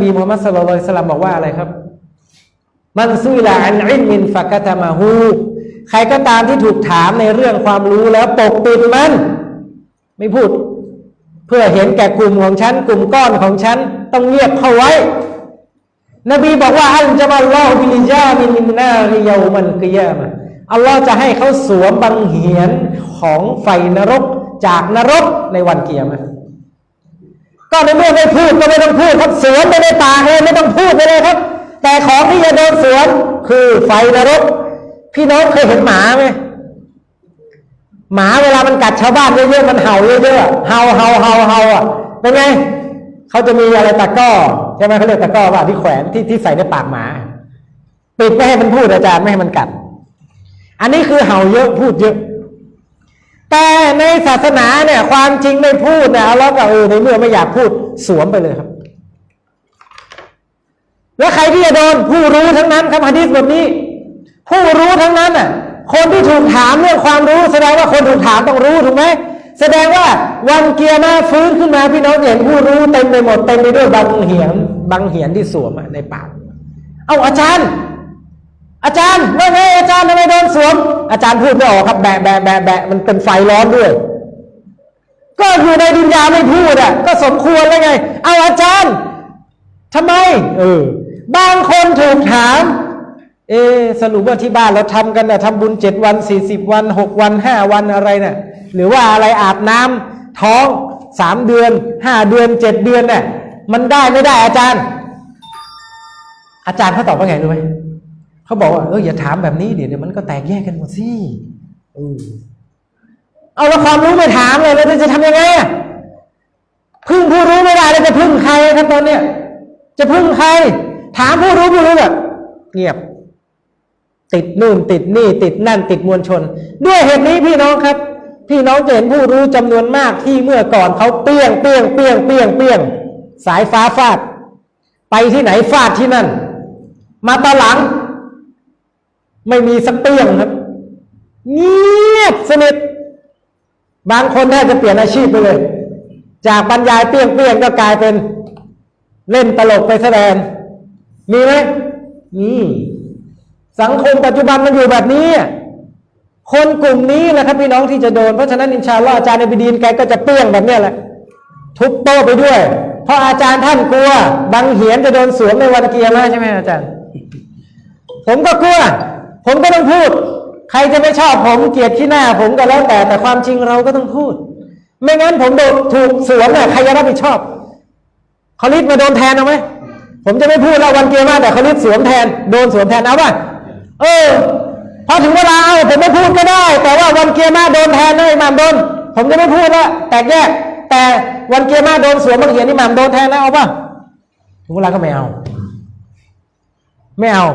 บีมุฮัมมัดสุลลัลลอฮุอะลัยสลัมบอกว่าอะไรครับ มันซุยละอันอิมินฟักตะมาฮูใครก็ตามที่ถูกถามในเรื่องความรู้แล้วปกปิดมัน ไม่พูด เพื่อเห็นแก่กลุ่มของฉัน กลุ่มก้อนของฉัน ต้องเงียบเข้าไว้ นบีบอกว่าอัลจะมาลอฮบิลิจามินนาริยามันกิยามะอัลลอฮ์จะให้เขาสวมบังเหียนของไฟนรกจากนรกในวันเกียรติ ก็ในเมื่อไม่พูดก็ไม่ต้องพูดครับสวมไปในปาเลยไม่ต้องพูดไปเลยครับ แต่ของที่จะโดนสวมคือไฟนรก พี่น้องเคยเห็นหมาไหมหมาเวลามันกัดชาวบ้านเยอะๆมันเห่าเยอะๆเห่าเห่าเห่าเห่าอะเป็นไงเขาจะมีอะไรตะก้อใช่ไหมเขาเรียกตะก้อว่าที่แขวนที่ที่ใส่ในปากหมาปิดไม่ให้มันพูดอาจารย์ไม่ให้มันกัด อันนี้คือเห่าเยอะพูดเยอะ แต่ในศาสนาเนี่ย ความจริงไม่พูดนี่ยเอาล้วก็เออในเมื่อไม่อยากพูดสวมไปเลยครับ แล้วใครที่จะโดนผู้รู้ทั้งนั้นครับฮะดีษบทนี้ ผู้รู้ทั้งนั้นน่ะ คนที่ถูกถามเรื่องความรู้แสดงว่าคนถูกถามต้องรู้ถูกไหมแสดงว่าวันเกียร์มาฟื้นขึ้นมาพี่น้องเห็นผู้รู้เต็มไปหมดเต็มไปด้วยบางเหียนบางเหียนที่สวมในปาก เอาอาจารย์ อาจารย์ว่าไงอาจารย์ทำไมโดนสวม อาจารย์พูดไม่ออกครับแบะแบะแบะแบะมันเป็นไฟร้อนด้วย ก็อยู่ในดินยาไม่พูดอะก็สมควรแล้วไง เอาอาจารย์ทำไมเออบางคนถูกถาม เอสรุปว่าที่บ้านเราทำกันนะทำบุญเจ็ดวันสี่สิบวันหกวันห้าวันอะไรเนะ่ะหรือว่าอะไรอาบน้ำท้องสามเดือนห้าเดือนเจ็ดเดือนเนี่ยมันได้ไม่ได้อาจารย์ อาจารย์เขาตอบว่าไงรู้ไหม เขาบอกว่าเอออย่าถามแบบนี้เดี๋ยวเดี๋ยวมันก็แตกแยกกันหมดสิเอาแล้วความรู้ไม่ถามเลยแล้วจะทำยังไงพึ่งผู้รู้ไม่ได้แล้วจะพึ่งใครครับตอนเนี้ยจะพึ่งใคร ถามผู้รู้ผู้รู้แบบเงียบ ติดนู่นติดนี่ ติดนั่นติดมวลชน ด้วยเหตุนี้พี่น้องครับ พี่น้องจะเห็นผู้รู้จำนวนมากที่เมื่อก่อนเขาเปี้ยงเปี้ยงเปี้ยงเปี้ยงเปี้ยงสายฟ้าฟาด ไปที่ไหนฟาดที่นั่น มาตอนหลัง ไม่มีสักเปี้ยงครับ เงียบสนิทบางคนแทบจะเปลี่ยนอาชีพไปเลย จากบรรยายเปี้ยงเปี้ยงก็กลายเป็นเล่นตลกไปแสดง มีไหมมีสังคมปัจจุบันมันอยู่แบบนี้ คนกลุ่มนี้แหละครับพี่น้องที่จะโดน เพราะฉะนั้นอินชาลออาจารย์ในบิดีนแกก็จะเปี้ยงแบบนี้แหละ ทุบโต๊ะไปด้วย เพราะอาจารย์ท่านกลัว บางเหียนจะโดนสวมในวันเกียร์มาใช่ไหมอาจารย์ ผมก็กลัว พูด ใครจะไม่ชอบผมเกลียดที่หน้าผมก็แล้วแต่แต่ความจริงเราก็ต้องพูด ไม่งั้นผมโดนถูกสวมเนี่ยใครจะรับผิดชอบเขาลิดมาโดนแทนเอาไหมผมจะไม่พูดแล้ววันเกียร์มาแต่เขาลิดสวมแทนโดนสวมแทนเอาป่ะเออพอถึงเวลาเอาผมไม่พูดก็ได้ แต่ว่าวันเกียร์มาโดนแทนนะอิหมามโดนผมจะไม่พูดละแตกแยก แต่วันเกียร์มาโดนสวมบางเหียนอิหมามโดนแทนนะเอาป่ะถึงเวลาก็ไม่เอา ไม่เอา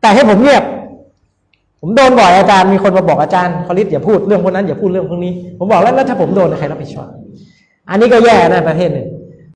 แต่ให้ผมเงียบ ผมโดนบ่อยอาจารย์มีคนมาบอกอาจารย์เขาลิสอย่าพูดเรื่องพวกนั้นอย่าพูดเรื่องพวกนี้ ผมบอกแล้วแล้วถ้าผมโดนใครรับผิดชอบ อันนี้ก็แย่นะประเทศหนึ่ง